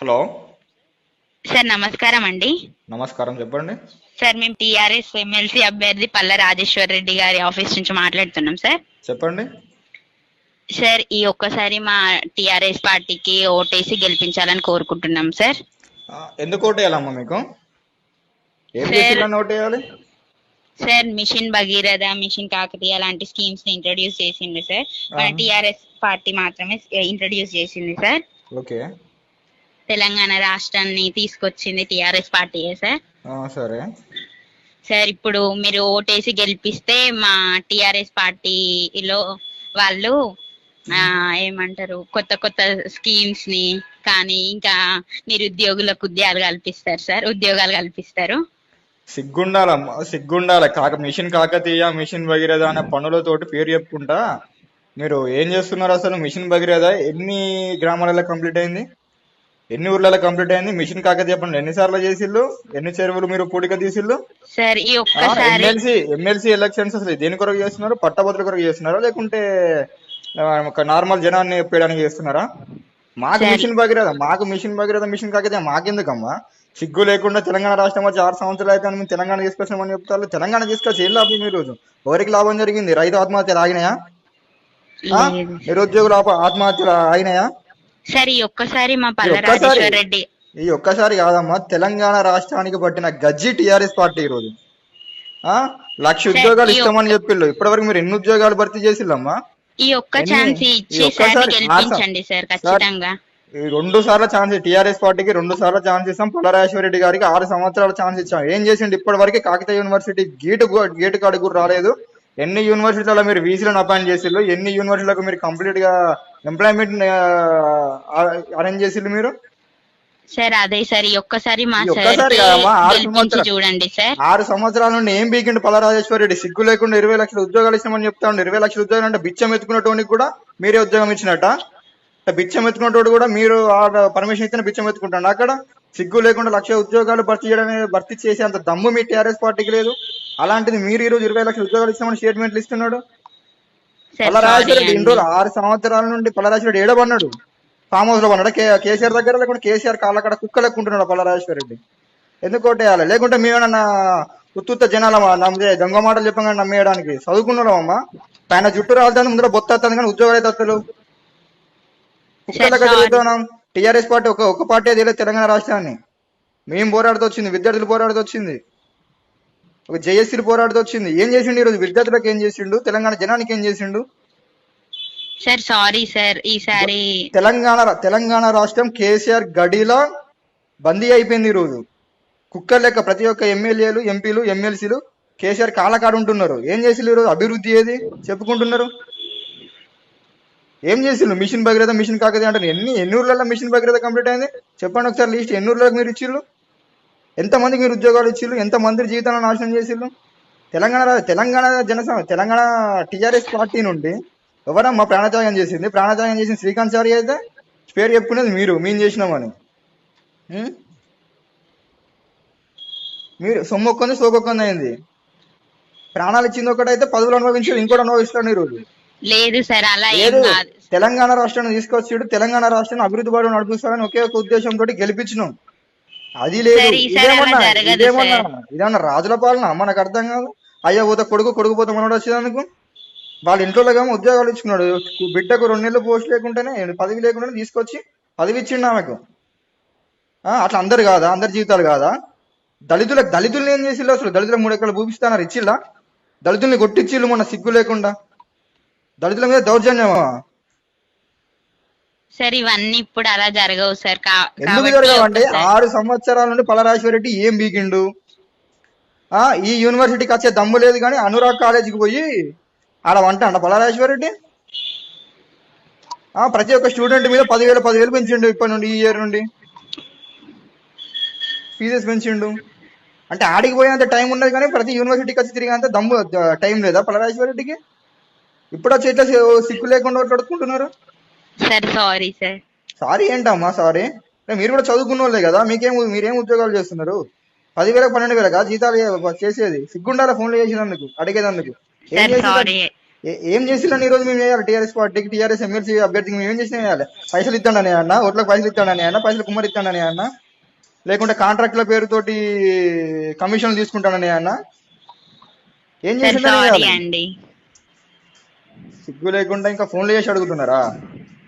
Hello. Sir నమస్కారం అండి. నమస్కారం చెప్పండి. సార్ మేము టీఆర్ఎస్ ఎమ్మెల్సీ అభ్యర్థి పల్ల రాజేశ్వర్ రెడ్డి గారి ఆఫీస్ నుంచి మాట్లాడుతున్నాం సార్. చెప్పండి. సార్ ఈ ఒక్కసారి మా టీఆర్ఎస్ పార్టీకి ఓటేసి గెలిపించాలని కోరుకుంటున్నాం సార్. ఎందుకు ఓటేయాలమ్మా మీకు? ఏం సార్. చేసిందని ఓటేయాలి? Sir mission Bhagiratha mission Kakatiya లాంటి స్కీమ్స్ని ఇంట్రడ్యూస్ చేసింది సార్. మన. టీఆర్ఎస్ పార్టీ మాత్రమే ఇంట్రడ్యూస్ చేసింది సార్. ఓకే. తెలంగాణ రాష్ట్రాన్ని తీసుకొచ్చింది టీఆర్ఎస్ పార్టీయే సార్? సరే. సార్ ఇప్పుడు మీరు ఓటేసి గెలిపిస్తే మా టిఆర్ఎస్ పార్టీలో వాళ్ళు ఏమంటారు కొత్త కొత్త స్కీమ్స్ని కానీ ఇంకా నిరుద్యోగులకు ఉద్యోగాలు కల్పిస్తారు సార్. ఉద్యోగాలు కల్పిస్తారు. సిగ్గుండాలమ్మా సిగ్గుండాలి. కాక మిషన్ కాకతీయ మిషన్ భగీరథ అనే పనులతోటి పేరు చెప్పుకుంటా. మీరు ఏం చేస్తున్నారు అసలు? మిషన్ భగీరథ ఎన్ని గ్రామాలలో కంప్లీట్ అయింది? ఎన్ని ఊర్లలో కంప్లీట్ అయింది? మిషన్ కాకతీయ పనులు ఎన్నిసార్లు చేసిళ్ళు? ఎన్ని చెరువులు మీరు పూడిక తీసిళ్ళు? సార్ ఈ ఒక్కసారి ఎమ్మెల్సీ ఎమ్మెల్సీ ఎలక్షన్స్ అసలు దేని కొరకు చేస్తున్నారు? పట్టభద్రుల కొరకు చేస్తున్నారా? లేకుంటే ఒక నార్మల్ జనాన్ని చెప్పడానికి చేస్తున్నారా? మాకు. మిషన్ భగీరథ మాకు మిషన్ భగీరథ మిషన్ కాకతీయ మాకెందుకమ్మా? సిగ్గు లేకుండా తెలంగాణ రాష్ట్రం వచ్చి ఆరు సంవత్సరాలు అయితే మేము తెలంగాణ తీసుకొచ్చామని చెప్తారు. తెలంగాణ తీసుకొచ్చి ఏం లాభం ఈ రోజు? ఎవరికి లాభం జరిగింది? రైతు ఆత్మహత్యలు ఆగినాయా. నిరుద్యోగుల ఆత్మహత్యలు ఆగినాయా? సార్ ఈ ఒక్కసారి మా పల్ల ఈ ఒక్కసారి- రాజేశ్వర్ రెడ్డి. ఈ ఒక్కసారి కాదమ్మా తెలంగాణ రాష్ట్రానికి పట్టిన గజ్జి టిఆర్ఎస్ పార్టీ ఈరోజు. ఆ? లక్ష ఉద్యోగాలు ఈ ఇస్తామని చెప్పిళ్ళు. ఇప్పటివరకు మీరు ఎన్ని ఉద్యోగాలు భర్తీ చేసిల్లమ్మా ఈ ఒక్క ఛాన్స్ ఈ ఇచ్చి గెలిపించండి సార్ ఖచ్చితంగా. ఈ రెండు సార్లు ఛాన్స్ టిఆర్ఎస్ పార్టీకి రెండు సార్లు ఛాన్స్ ఇస్తాం. రెడ్డి గారికి ఆరు సంవత్సరాల ఛాన్స్ ఇచ్చాం. ఏం చేసిండు ఇప్పటి వరకు కాకతీయ యూనివర్సిటీ గేటు గేటు కాడికి కూడా రాలేదు. ఎన్ని యూనివర్సిటీలలో మీరు వీసీలను అపాయింట్ చేసిళ్ళు? ఎన్ని యూనివర్సిటీలకు మీరు కంప్లీట్గా ఎంప్లాయ్మెంట్ అరేంజ్ చేసిళ్ళు మీరు? సార్ అదే సార్. ఒక్కసారి మా సార్. చూడండి సార్. ఆరు సంవత్సరాల నుండి ఏం బీకిండు పలరాజేశ్వర రెడ్డి? సిగ్గు లేకుండా ఇరవై లక్షల ఉద్యోగాలు ఇస్తామని చెప్తాడు ఇరవై లక్షల ఉద్యోగాలు అంటే బిచ్చం ఎత్తుకున్నటువంటి కూడా మీరే ఉద్యోగం ఇచ్చినట్ట. బిచ్చం ఎత్తుకున్నట్టు కూడా మీరు పర్మిషన్ ఇచ్చిన బిచ్చం ఎత్తుకుంటాడు. అక్కడ సిగ్గు లేకుండా లక్ష ఉద్యోగాలు భర్తీ చేయడం భర్తీ చేసే అంత దమ్ము మీ టీఆర్ఎస్ పార్టీకి లేదు. అలాంటిది మీరు ఈ రోజు ఇరవై లక్షల ఉద్యోగాలు ఇస్తామని స్టేట్మెంట్లు ఇస్తున్నాడు. సార్ పలరాజేశ్వర సారీ రెడ్డి ఇన్ని రోజులు ఆరు సంవత్సరాల నుండి పలరాజేశ్వర రెడ్డి ఏడబన్నాడు ఫామ్ హౌస్లో పన్నాడు కేసీఆర్ దగ్గర లేకుంటే కేసీఆర్ కాళ్ళక్కడ కుక్క లెక్కుంటున్నాడు పలరాజేశ్వర రెడ్డి. ఎందుకు కొట్టేయాలి? లేకుంటే మేమేమన్నా ఉత్తుత్త జనాల నమ్మే దొంగ మాటలు చెప్పంగా నమ్మేయడానికి చదువుకున్నామమ్మా పైన జుట్టు రాలుతుంది ముందర బొత్త వస్తుంది కానీ ఉద్యోగాలు అయితే సార్, చదువుతున్నాం టీఆర్ఎస్ పార్టీ ఒక ఒక పార్టీ తెలియదు తెలంగాణ రాష్ట్రాన్ని. మేము పోరాడుతూ వచ్చింది విద్యార్థులు పోరాడుతూ వచ్చింది. ఒక జేఏసీలు పోరాడుతూ వచ్చింది. ఏం చేసిండు ఈరోజు? విద్యార్థులకు ఏం చేసిండు? తెలంగాణ జనానికి ఏం చేసిండు? సార్ సారీ సార్ ఈసారి తెలంగాణ తెలంగాణ రాష్ట్రం కేసీఆర్ గడిలో బందీ అయిపోయింది ఈరోజు. కుక్కర్ లెక్క ప్రతి ఒక్క ఎమ్మెల్యేలు ఎంపీలు ఎమ్మెల్సీలు కేసీఆర్ కాలకాడు ఉంటున్నారు. ఏం చేసిల్లు ఈరోజు? అభివృద్ధి ఏది? చెప్పుకుంటున్నారు. ఏం చేసిల్లు మిషన్ భగీరథ మిషన్ కాకది అంటారు ఎన్ని ఎన్ని ఊర్లలో మిషన్ భగీరథ కంప్లీట్ అయింది? చెప్పండి ఒకసారి లిస్ట్. ఎన్ని ఊర్లకు మీరు ఇచ్చిళ్ళు ఎంతమందికి మీరు ఉద్యోగాలు ఇచ్చిళ్ళు? ఎంతమంది జీవితాలను నాశనం చేసిళ్ళు? తెలంగాణ తెలంగాణ జనసమ తెలంగాణ టీఆర్ఎస్ పార్టీ నుండి ఎవరమ్మా ప్రాణత్యాగం చేసింది? ప్రాణత్యాగం చేసిన శ్రీకాంత్ చారి అయితే పేరు చెప్పుకునేది మీరు మేము చేసినామని? మీరు సొమ్మొక్కంది సోకొక్కంది అయింది. ప్రాణాలు ఇచ్చింది ఒకటైతే పదవులు అనుభవించి ఇంకోటి అనుభవిస్తాడు ఈరోజు లేదు సార్ అలా లేదు. తెలంగాణ రాష్ట్రాన్ని తీసుకొచ్చాడు తెలంగాణ రాష్ట్రాన్ని అభివృద్ధి బాడు నడిపిస్తాడని ఒకే ఒక ఉద్దేశంతో గెలిపించినాం. అది లేదు. ఇదేమన్నా ఇదేమన్నా రాజుల పాలన? మనకు అర్థం కాదు. అయ్యా పోతే కొడుకు కొడుకు పోతే మనోడు వచ్చేదానికి వాళ్ళ ఇంట్లో ఉద్యోగాలు ఇచ్చుకున్నాడు. బిడ్డకు రెండు నెలలు పోస్ట్ లేకుంటేనే పదవి లేకుండానే తీసుకొచ్చి పదవి ఇచ్చిండు ఆమెకు. ఆ, అట్లా అందరు కాదా? అందరి జీవితాలు కాదా? దళితులకు దళితుల్ని ఏం చేసిల్లు అసలు? దళితులకు మూడు ఎకరాలు భూపిస్తానారు ఇచ్చిల్లా దళితుల్ని కొట్టిచ్చిల్లు మొన్న సిగ్గు లేకుండా. దళితుల మీద దౌర్జన్యమా? సార్ ఇవన్నీ ఇప్పుడు అలా జరగవు సార్. ఎందుకు జరగవంటే ఆరు సంవత్సరాల నుండి పలరాజేశ్వర రెడ్డి ఏం బీకిండు? ఆ ఈ యూనివర్సిటీకి వచ్చే దమ్ము లేదు కానీ అనురాగ్ కాలేజీకి పోయి ఆడ వంట అంట పలరాజేశ్వర రెడ్డి ఆ ప్రతి ఒక్క స్టూడెంట్ మీద పదివేలు పదివేలు పెంచిండు ఇప్పటి నుండి ఈ ఇయర్ నుండి. ఫీజెస్ పెంచిండు. అంటే ఆడికి పోయేంత టైం ఉన్నది కానీ ప్రతి యూనివర్సిటీకి వచ్చి తిరిగేంత దమ్ము టైం లేదా పలరాజేశ్వర రెడ్డికి ఇప్పుడు వచ్చి ఇట్లా సిక్కు లేకుండా కొట్టుకుంటున్నారు సార్ సారీ సార్ సారీ ఏంటమ్మా సారీ మీరు కూడా చదువుకున్న వాళ్ళే కదా మీకేం మీరేం ఉద్యోగాలు చేస్తున్నారు? పదివేలకు పన్నెండు వేలకా? జీతాలు ఏ- చేసేది? సిగ్గుండాల ఫోన్లు చేసినందుకు అడిగేదందుకు? ఏం సార్ చేసి సారీ ఏ- ఏం చేసిల్లని ఈ రోజు మేము చేయాలి? టీఆర్ఎస్ పార్టీకి టీఆర్ఎస్ ఎమ్మెల్సీ అభ్యర్థికి మేము ఏం చేసినా చేయాలి. పైసలు ఇస్తాడని అన్న ఓట్లకు పైసలు ఇస్తాడని అన్న పైసలు కుమ్మరి ఇస్తాడని అన్న లేకుంటే కాంట్రాక్ట్ల పేరుతోటి కమిషన్లు తీసుకుంటాడని అన్న ఏం అండి. సిగ్గు లేకుండా ఇంకా ఫోన్లు చేసి అడుగుతున్నారా?